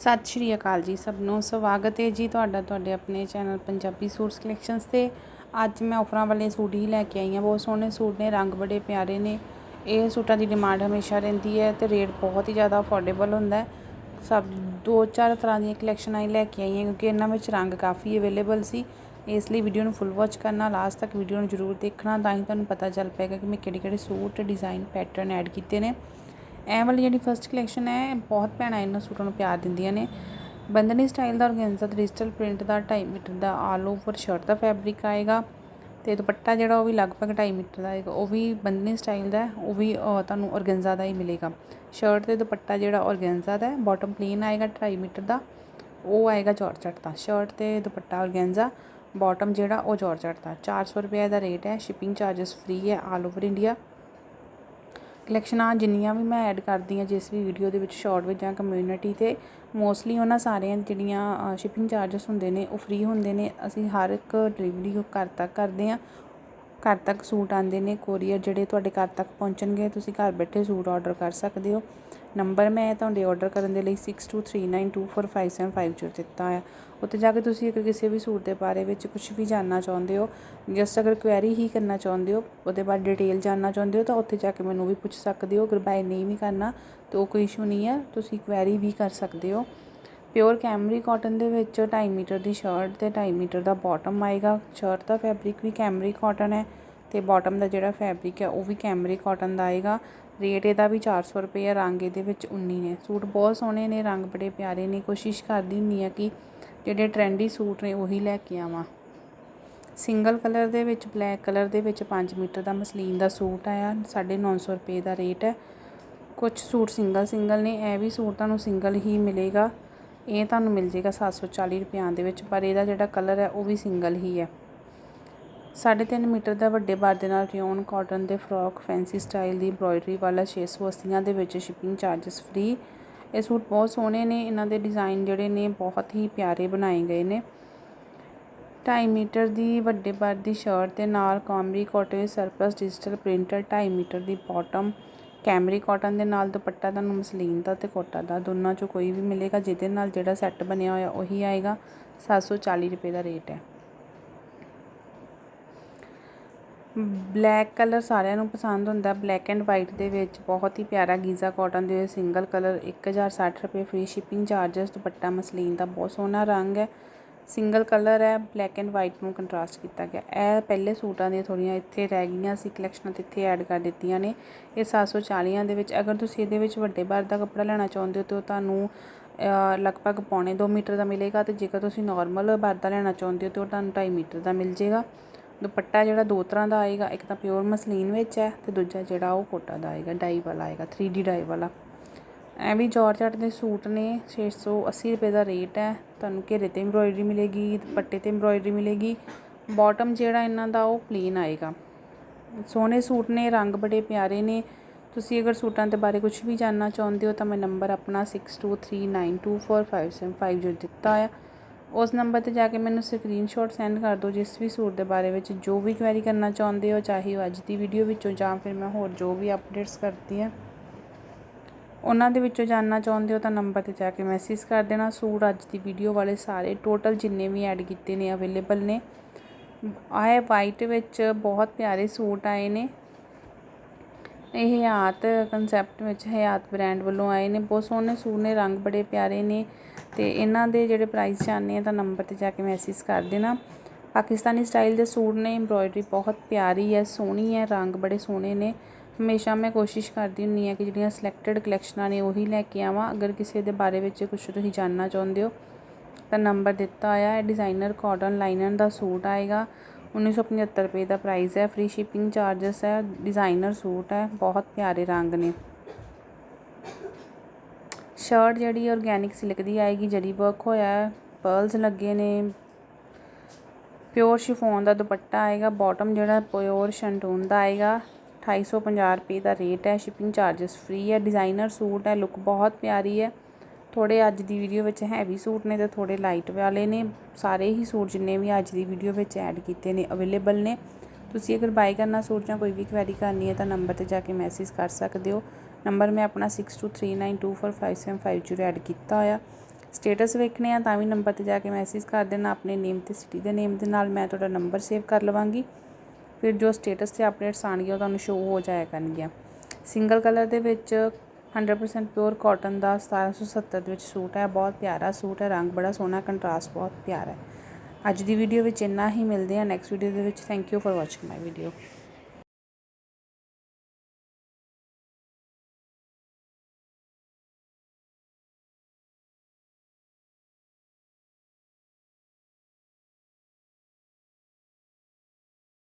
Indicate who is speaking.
Speaker 1: ਸਤਿ ਸ਼੍ਰੀ ਅਕਾਲ ਜੀ ਸਭ ਨੂੰ। ਸਵਾਗਤ ਹੈ ਜੀ ਤੁਹਾਡਾ ਤੁਹਾਡੇ ਆਪਣੇ ਚੈਨਲ ਪੰਜਾਬੀ ਸੂਟਸ ਕਲੈਕਸ਼ਨਸ ਤੇ। ਅੱਜ ਮੈਂ ਆਫਰਾਂ ਵਾਲੇ ਸੂਟ ਹੀ ਲੈ ਕੇ ਆਈ ਹਾਂ। ਬਹੁਤ ਸੋਹਣੇ ਸੂਟ ਨੇ, ਰੰਗ ਬੜੇ ਪਿਆਰੇ ਨੇ। ਇਹ ਸੂਟਾਂ ਦੀ ਡਿਮਾਂਡ ਹਮੇਸ਼ਾ ਰਹਿੰਦੀ ਹੈ ਤੇ ਰੇਟ ਬਹੁਤ ਹੀ ਜ਼ਿਆਦਾ ਅਫੋਰਡੇਬਲ ਹੁੰਦਾ ਹੈ। ਸਭ ਦੋ ਚਾਰ ਤਰ੍ਹਾਂ ਦੀਆਂ ਕਲੈਕਸ਼ਨਾਂ ਹੀ ਲੈ ਕੇ ਆਈ ਹਾਂ ਕਿਉਂਕਿ ਇਹਨਾਂ ਵਿੱਚ ਰੰਗ ਕਾਫੀ ਅਵੇਲੇਬਲ ਸੀ। ਇਸ ਲਈ ਵੀਡੀਓ ਨੂੰ ਫੁੱਲ ਵਾਚ ਕਰਨਾ ਲਾਸਟ ਤੱਕ ਵੀਡੀਓ ਨੂੰ ਜ਼ਰੂਰ ਦੇਖਣਾ ਤਾਂ ਹੀ ਤੁਹਾਨੂੰ ਪਤਾ ਚੱਲ ਪਏਗਾ ਕਿ ਮੈਂ ਕਿਹੜੇ ਕਿਹੜੇ ਸੂਟ ਡਿਜ਼ਾਈਨ ਪੈਟਰਨ ਐਡ ਕੀਤੇ ਨੇ। ਇਹ ਵਾਲੀ ਜਿਹੜੀ ਫਸਟ ਕਲੈਕਸ਼ਨ ਹੈ ਬਹੁਤ ਭੈਣਾਂ ਇਹਨਾਂ ਸੂਟਾਂ ਨੂੰ ਪਿਆਰ ਦਿੰਦੀਆਂ ਨੇ। ਬੰਦਨੀ ਸਟਾਈਲ ਦਾ ਔਰਗੈਂਜ਼ਾ ਡਿਜੀਟਲ ਪ੍ਰਿੰਟ ਦਾ 2.5 ਮੀਟਰ ਦਾ ਆਲ ਓਵਰ ਸ਼ਰਟ ਦਾ ਫੈਬਰਿਕ ਆਏਗਾ ਤੇ ਦੁਪੱਟਾ ਜਿਹੜਾ ਉਹ ਵੀ ਲਗਭਗ 2.5 ਮੀਟਰ ਦਾ ਆਏਗਾ, ਉਹ ਵੀ ਬੰਦਨੀ ਸਟਾਈਲ ਦਾ ਉਹ ਵੀ ਤੁਹਾਨੂੰ ਔਰਗੈਂਜ਼ਾ ਦਾ ਹੀ ਮਿਲੇਗਾ। ਸ਼ਰਟ ਤੇ ਦੁਪੱਟਾ ਜਿਹੜਾ ਔਰਗੈਂਜ਼ਾ ਦਾ ਬਾਟਮ ਪਲੇਨ ਆਏਗਾ 2.5 ਮੀਟਰ ਦਾ, ਉਹ ਆਏਗਾ ਜਾਰਜਟ ਦਾ। ਸ਼ਰਟ ਤੇ ਦੁਪੱਟਾ ਔਰਗੈਂਜ਼ਾ ਬਾਟਮ ਜਿਹੜਾ ਉਹ ਜਾਰਜਟ ਦਾ। 400 ਰੁਪਏ ਦਾ ਰੇਟ ਹੈ ਸ਼ਿਪਿੰਗ ਚਾਰजेस ਫ੍ਰੀ ਹੈ ਆਲ ਓਵਰ ਇੰਡੀਆ ਕਲੈਕਸ਼ਨਾਂ ਜਿੰਨੀਆਂ ਵੀ ਮੈਂ ਐਡ ਕਰਦੀ ਹਾਂ ਜਿਸ ਵੀ ਵੀਡੀਓ ਦੇ ਵਿੱਚ ਸ਼ਾਰਟ ਵਿੱਚ ਜਾਂ ਕਮਿਊਨਿਟੀ ਤੇ ਮੋਸਟਲੀ ਉਹਨਾਂ ਸਾਰਿਆਂ ਜਿਹੜੀਆਂ ਸ਼ਿਪਿੰਗ ਚਾਰजेस ਹੁੰਦੇ ਨੇ, ਉਹ ਫ੍ਰੀ ਹੁੰਦੇ ਨੇ। ਅਸੀਂ ਹਰ ਇੱਕ ਡਿਲੀਵਰੀ ਉਹ ਘਰ ਤੱਕ ਕਰਦੇ ਹਾਂ। ਘਰ ਤੱਕ ਸੂਟ ਆਉਂਦੇ ਨੇ ਕੋਰੀਅਰ ਜਿਹੜੇ ਤੁਹਾਡੇ ਘਰ ਤੱਕ ਪਹੁੰਚਣਗੇ, ਤੁਸੀਂ ਘਰ ਬੈਠੇ ਸੂਟ ਔਡਰ ਕਰ ਸਕਦੇ ਹੋ। ਨੰਬਰ ਮੈਂ ਤੁਹਾਡੇ ਔਡਰ ਕਰਨ ਦੇ ਲਈ 6239245750 ਦਿੱਤਾ ਹੈ ਉੱਥੇ ਜਾ ਕੇ ਤੁਸੀਂ ਅਗਰ ਕਿਸੇ ਵੀ ਸੂਟ ਦੇ ਬਾਰੇ ਵਿੱਚ ਕੁਝ ਵੀ ਜਾਣਨਾ ਚਾਹੁੰਦੇ ਹੋ ਜਸਟ ਅਗਰ ਕੁਐਰੀ ਹੀ ਕਰਨਾ ਚਾਹੁੰਦੇ ਹੋ, ਉਹਦੇ ਬਾਰੇ ਡਿਟੇਲ ਜਾਣਨਾ ਚਾਹੁੰਦੇ ਹੋ, ਤਾਂ ਉੱਥੇ ਜਾ ਕੇ ਮੈਨੂੰ ਵੀ ਪੁੱਛ ਸਕਦੇ ਹੋ। ਅਗਰ ਬਾਏ ਨਹੀਂ ਵੀ ਕਰਨਾ, ਤਾਂ ਉਹ ਕੋਈ ਇਸ਼ੂ ਨਹੀਂ ਹੈ, ਤੁਸੀਂ ਕੁਐਰੀ ਵੀ ਕਰ ਸਕਦੇ ਹੋ। ਪਿਓਰ ਕੈਮਰੀ ਕਾਟਨ ਦੇ ਵਿੱਚ ਢਾਈ ਮੀਟਰ ਦੀ ਸ਼ਰਟ ਅਤੇ ਢਾਈ ਮੀਟਰ ਦਾ ਬੋਟਮ ਆਏਗਾ। ਸ਼ਰਟ ਦਾ ਫੈਬਰਿਕ ਵੀ ਕੈਮਰੀ ਕਾਟਨ ਹੈ ਅਤੇ ਬੋਟਮ ਦਾ ਜਿਹੜਾ ਫੈਬਰਿਕ ਹੈ ਉਹ ਵੀ ਕੈਮਰੀ ਕਾਟਨ ਦਾ ਆਏਗਾ। ਰੇਟ ਇਹਦਾ ਵੀ ਚਾਰ ਸੌ ਰੁਪਏ ਆ ਰੰਗ ਇਹਦੇ ਵਿੱਚ 19 ਨੇ। ਸੂਟ ਬਹੁਤ ਸੋਹਣੇ ਨੇ, ਰੰਗ ਬੜੇ ਪਿਆਰੇ ਨੇ। ਕੋਸ਼ਿਸ਼ ਕਰਦੀ ਹੁੰਦੀ ਆ ਕਿ ਜਿਹੜੇ ਟ੍ਰੈਂਡੀ ਸੂਟ ਨੇ ਉਹੀ ਲੈ ਕੇ ਆਵਾਂ। ਸਿੰਗਲ ਕਲਰ ਦੇ ਵਿੱਚ, ਬਲੈਕ ਕਲਰ ਦੇ ਵਿੱਚ 5 ਮੀਟਰ ਦਾ ਮਸਲੀਨ ਦਾ ਸੂਟ ਆਇਆ। 950 ਰੁਪਏ ਦਾ ਰੇਟ ਹੈ। ਕੁਝ ਸੂਟ ਸਿੰਗਲ ਸਿੰਗਲ ਨੇ। ਇਹ ਵੀ ਸੂਟ ਤੁਹਾਨੂੰ ਸਿੰਗਲ ਹੀ ਮਿਲੇਗਾ। ਇਹ ਤੁਹਾਨੂੰ ਮਿਲ ਜੇਗਾ 740 ਰੁਪਿਆਂ ਦੇ ਵਿੱਚ, ਪਰ ਇਹਦਾ ਜਿਹੜਾ ਕਲਰ ਹੈ ਉਹ ਵੀ ਸਿੰਗਲ ਹੀ ਹੈ। 3.5 ਮੀਟਰ ਦਾ ਵੱਡੇ ਬਾਰ ਦੇ ਨਾਲ ਰਿਓਨ ਕਾਟਨ ਦੇ ਫਰੋਕ ਫੈਂਸੀ ਸਟਾਈਲ ਦੀ ਐਮਬ੍ਰੋਇਡਰੀ ਵਾਲਾ 680 ਦੇ ਵਿੱਚ ਸ਼ਿਪਿੰਗ ਚਾਰजेस ਫ੍ਰੀ ਇਹ ਸੂਟ ਬਹੁਤ ਸੋਹਣੇ ਨੇ, ਇਹਨਾਂ ਦੇ ਡਿਜ਼ਾਈਨ ਜਿਹੜੇ ਨੇ ਬਹੁਤ ਹੀ ਪਿਆਰੇ ਬਣਾਏ ਗਏ ਨੇ। 2.5 ਮੀਟਰ ਦੀ ਵੱਡੇ ਬਾਰ ਦੀ ਸ਼ਰਟ ਤੇ ਨਾਲ cambric cotton surplus digital printer 2.5 metre ਦੀ ਬਾਟਮ ਕੈਮਰੀ ਕਾਟਨ ਦੇ ਨਾਲ ਦੁਪੱਟਾ ਤੁਹਾਨੂੰ ਮਸਲੀਨ ਦਾ ਅਤੇ ਕੋਟਾ ਦਾ, ਦੋਨਾਂ ਚੋਂ ਕੋਈ ਵੀ ਮਿਲੇਗਾ, ਜਿਹਦੇ ਨਾਲ ਜਿਹੜਾ ਸੈੱਟ ਬਣਿਆ ਹੋਇਆ ਉਹੀ ਆਏਗਾ। 740 ਰੁਪਏ ਦਾ ਰੇਟ ਹੈ। ਬਲੈਕ ਕਲਰ ਸਾਰਿਆਂ ਨੂੰ ਪਸੰਦ ਹੁੰਦਾ। ਬਲੈਕ ਐਂਡ ਵਾਈਟ ਦੇ ਵਿੱਚ ਬਹੁਤ ਹੀ ਪਿਆਰਾ ਗੀਜ਼ਾ ਕਾਟਨ ਦੇ ਸਿੰਗਲ ਕਲਰ 1060 ਰੁਪਏ free shipping charges dupatta muslin ਦਾ ਬਹੁਤ ਸੋਹਣਾ ਰੰਗ ਹੈ। ਸਿੰਗਲ ਕਲਰ ਹੈ ਬਲੈਕ ਐਂਡ ਵਾਈਟ ਨੂੰ ਕੰਟਰਾਸਟ ਕੀਤਾ ਗਿਆ। ਇਹ ਪਹਿਲੇ ਸੂਟਾਂ ਦੀਆਂ ਥੋੜੀਆਂ ਇੱਥੇ ਰਹਿ ਗਈਆਂ ਸੀ ਕਲੈਕਸ਼ਨਾਂ ਤੇ ਇੱਥੇ ਐਡ ਕਰ ਦਿੱਤੀਆਂ ਨੇ। ਇਹ 740 ਦੇ ਵਿੱਚ ਅਗਰ ਤੁਸੀਂ ਇਹਦੇ ਵਿੱਚ ਵੱਡੇ ਬਾਰ ਦਾ ਕੱਪੜਾ ਲੈਣਾ ਚਾਹੁੰਦੇ ਹੋ, ਤਾਂ ਤੁਹਾਨੂੰ ਲਗਭਗ ਪੌਣੇ 2 ਮੀਟਰ ਦਾ ਮਿਲੇਗਾ ਤੇ ਜੇਕਰ ਤੁਸੀਂ ਨਾਰਮਲ ਬਾਰ ਦਾ ਲੈਣਾ ਚਾਹੁੰਦੇ ਹੋ, ਤਾਂ ਤੁਹਾਨੂੰ 2.5 ਮੀਟਰ ਦਾ ਮਿਲ ਜੇਗਾ। ਦੁਪੱਟਾ ਜਿਹੜਾ ਦੋ ਤਰ੍ਹਾਂ ਦਾ ਆਏਗਾ, ਇੱਕ ਤਾਂ ਪਿਓਰ ਮਸਲੀਨ ਵਿੱਚ ਹੈ ਤੇ ਦੂਜਾ ਜਿਹੜਾ ਉਹ ਕੋਟਾ ਦਾ ਆਏਗਾ ਡਾਈ ਵਾਲਾ ਆਏਗਾ 3D ਡਾਈ ਵਾਲਾ। ਐ ਵੀ ਜਾਰਜਟ ਦੇ ਸੂਟ ਨੇ 680 ਰੁਪਏ ਦਾ ਰੇਟ ਹੈ। ਤੁਹਾਨੂੰ ਘੇਰੇ ਤੇ ਐਮਬ੍ਰੋਇਡਰੀ ਮਿਲੇਗੀ, ਦੁਪੱਟੇ ਤੇ ਐਮਬ੍ਰੋਇਡਰੀ ਮਿਲੇਗੀ। ਬਾਟਮ ਜਿਹੜਾ ਇਹਨਾਂ ਦਾ, ਉਹ ਪਲੇਨ ਆਏਗਾ। ਸੋਹਣੇ ਸੂਟ ਨੇ, ਰੰਗ ਬੜੇ ਪਿਆਰੇ ਨੇ। ਤੁਸੀਂ ਅਗਰ ਸੂਟਾਂ ਦੇ ਬਾਰੇ ਕੁਝ ਵੀ ਜਾਨਣਾ ਚਾਹੁੰਦੇ ਹੋ ਤਾਂ ਮੈਂ ਨੰਬਰ ਆਪਣਾ 6239245750 ਦਿੱਤਾ ਆ। ਉਸ ਨੰਬਰ ਤੇ ਜਾ ਕੇ ਮੈਨੂੰ ਸਕਰੀਨਸ਼ਾਟ ਸੈਂਡ ਕਰ ਦਿਓ ਜਿਸ ਵੀ ਸੂਟ ਦੇ ਬਾਰੇ ਵਿੱਚ ਜੋ ਵੀ ਕੁਐਰੀ ਕਰਨਾ ਚਾਹੁੰਦੇ ਹੋ, ਚਾਹੇ ਉਹ ਅੱਜ ਦੀ ਵੀਡੀਓ ਵਿੱਚੋਂ ਜਾਂ ਫਿਰ ਮੈਂ ਹੋਰ ਜੋ ਵੀ ਅਪਡੇਟਸ ਕਰਦੀ ਹਾਂ। ਉਹਨਾਂ ਦੇ ਵਿੱਚੋਂ ਜਾਣਨਾ ਚਾਹੁੰਦੇ ਹੋ ਤਾਂ ਨੰਬਰ ਤੇ ਜਾ ਕੇ ਮੈਸੇਜ ਕਰ ਦੇਣਾ। ਸੂਟ ਅੱਜ ਦੀ ਵੀਡੀਓ ਵਾਲੇ ਸਾਰੇ ਟੋਟਲ ਜਿੰਨੇ ਵੀ ਐਡ ਕੀਤੇ ਨੇ ਅਵੇਲੇਬਲ ਨੇ। ਆਏ ਵਾਈਟ ਵਿੱਚ ਬਹੁਤ ਪਿਆਰੇ ਸੂਟ ਆਏ ਨੇ। ਇਹ ਹਯਾਤ ਕਨਸੈਪਟ ਵਿੱਚ ਹਯਾਤ ਬ੍ਰਾਂਡ ਵੱਲੋਂ ਆਏ ਨੇ। ਬਹੁਤ ਸੋਹਣੇ ਸੂਟ ਨੇ, ਰੰਗ ਬੜੇ ਪਿਆਰੇ ਨੇ ਤੇ ਇਹਨਾਂ ਦੇ ਜਿਹੜੇ ਪ੍ਰਾਈਸ ਜਾਣਨੇ ਆ ਤਾਂ ਨੰਬਰ ਤੇ ਜਾ ਕੇ ਮੈਸੇਜ ਕਰ ਦੇਣਾ। ਪਾਕਿਸਤਾਨੀ ਸਟਾਈਲ ਦੇ ਸੂਟ ਨੇ ਐਮਬ੍ਰੋਇਡਰੀ ਬਹੁਤ ਪਿਆਰੀ ਹੈ, ਸੋਹਣੀ ਹੈ, ਰੰਗ ਬੜੇ ਸੋਹਣੇ ਨੇ। ਹਮੇਸ਼ਾ ਮੈਂ ਕੋਸ਼ਿਸ਼ ਕਰਦੀ ਹੁੰਦੀ ਹਾਂ ਕਿ ਜਿਹੜੀਆਂ ਸਿਲੈਕਟਡ ਕਲੈਕਸ਼ਨਾਂ ਨੇ ਉਹੀ ਲੈ ਕੇ ਆਵਾਂ। ਅਗਰ ਕਿਸੇ ਦੇ ਬਾਰੇ ਵਿੱਚ ਕੁਝ ਤੁਸੀਂ ਜਾਣਨਾ ਚਾਹੁੰਦੇ ਹੋ, ਤਾਂ ਨੰਬਰ ਦਿੱਤਾ ਹੋਇਆ ਹੈ। ਡਿਜ਼ਾਈਨਰ ਕਾਟਨ ਲਾਈਨਨ ਦਾ ਸੂਟ ਆਏਗਾ। 1975 ਰੁਪਏ ਦਾ ਪ੍ਰਾਈਸ ਹੈ। ਫ੍ਰੀ ਸ਼ਿਪਿੰਗ ਚਾਰजेस ਹੈ। ਡਿਜ਼ਾਈਨਰ ਸੂਟ ਹੈ। ਬਹੁਤ ਪਿਆਰੇ ਰੰਗ ਨੇ। ਸ਼ਰਟ ਜਿਹੜੀ ਆਰਗੈਨਿਕ ਸਿਲਕ ਦੀ ਆਏਗੀ। ਜਰੀ ਵਰਕ ਹੋਇਆ ਹੈ। ਪਰਲਸ ਲੱਗੇ ਨੇ। ਪਿਓਰ ਸ਼ਿਫੋਨ ਦਾ ਦੁਪੱਟਾ ਆਏਗਾ। ਬਾਟਮ ਜਿਹੜਾ ਪਿਓਰ ਸ਼ੰਟੂਨ ਦਾ ਆਏਗਾ। 2850 ਰੁਪਏ ਦਾ ਰੇਟ ਹੈ ਸ਼ਿਪਿੰਗ ਚਾਰजेस ਫ੍ਰੀ ਹੈ ਡਿਜ਼ਾਈਨਰ ਸੂਟ ਹੈ ਲੁੱਕ ਬਹੁਤ ਪਿਆਰੀ ਹੈ। ਥੋੜੇ ਅੱਜ ਦੀ ਵੀਡੀਓ ਵਿੱਚ ਹੈਵੀ ਸੂਟ ਨੇ ਤੇ ਥੋੜੇ ਲਾਈਟ ਵਾਲੇ ਨੇ। ਸਾਰੇ ਹੀ ਸੂਟ ਜਿੰਨੇ ਵੀ ਅੱਜ ਦੀ ਵੀਡੀਓ ਵਿੱਚ ਐਡ ਕੀਤੇ ਨੇ ਅਵੇਲੇਬਲ ਨੇ। ਤੁਸੀਂ ਅਗਰ ਬਾਈ ਕਰਨਾ ਸੂਟ ਜਾਂ ਕੋਈ ਵੀ ਕੁਐਰੀ ਕਰਨੀ ਹੈ ਤਾਂ ਨੰਬਰ ਤੇ ਜਾ ਕੇ ਮੈਸੇਜ ਕਰ ਸਕਦੇ ਹੋ। ਨੰਬਰ ਮੈਂ ਆਪਣਾ 6239245750 ਐਡ ਕੀਤਾ ਹੋਇਆ। ਸਟੇਟਸ ਵੇਖਣੇ ਆ ਤਾਂ ਵੀ ਨੰਬਰ ਤੇ ਜਾ ਕੇ ਮੈਸੇਜ ਕਰ ਦੇਣਾ, ਆਪਣੇ ਨੇਮ ਤੇ ਸਿਟੀ ਦੇ ਨੇਮ ਦੇ ਨਾਲ ਮੈਂ ਤੁਹਾਡਾ ਨੰਬਰ ਸੇਵ ਕਰ ਲਵਾਂਗੀ। ਫਿਰ ਜੋ ਸਟੇਟਸ ਤੇ ਅਪਡੇਟਸ ਆਣਗੀਆਂ ਉਹ ਤੁਹਾਨੂੰ ਸ਼ੋਅ ਹੋ ਜਾਇਆ ਕਰਨਗੀਆਂ। ਸਿੰਗਲ ਕਲਰ ਦੇ ਵਿੱਚ 100% ਪਿਓਰ ਕਾਟਨ ਦਾ 1770 ਦੇ ਵਿੱਚ ਸੂਟ ਹੈ, ਬਹੁਤ ਪਿਆਰਾ ਸੂਟ ਹੈ, ਰੰਗ ਬੜਾ ਸੋਹਣਾ ਕੰਟਰਾਸਟ ਬਹੁਤ ਪਿਆਰਾ ਹੈ। ਅੱਜ ਦੀ ਵੀਡੀਓ ਵਿੱਚ ਇੰਨਾ ਹੀ, ਮਿਲਦੇ ਹਾਂ ਨੈਕਸਟ ਵੀਡੀਓ ਦੇ ਵਿੱਚ। Thank you for watching my video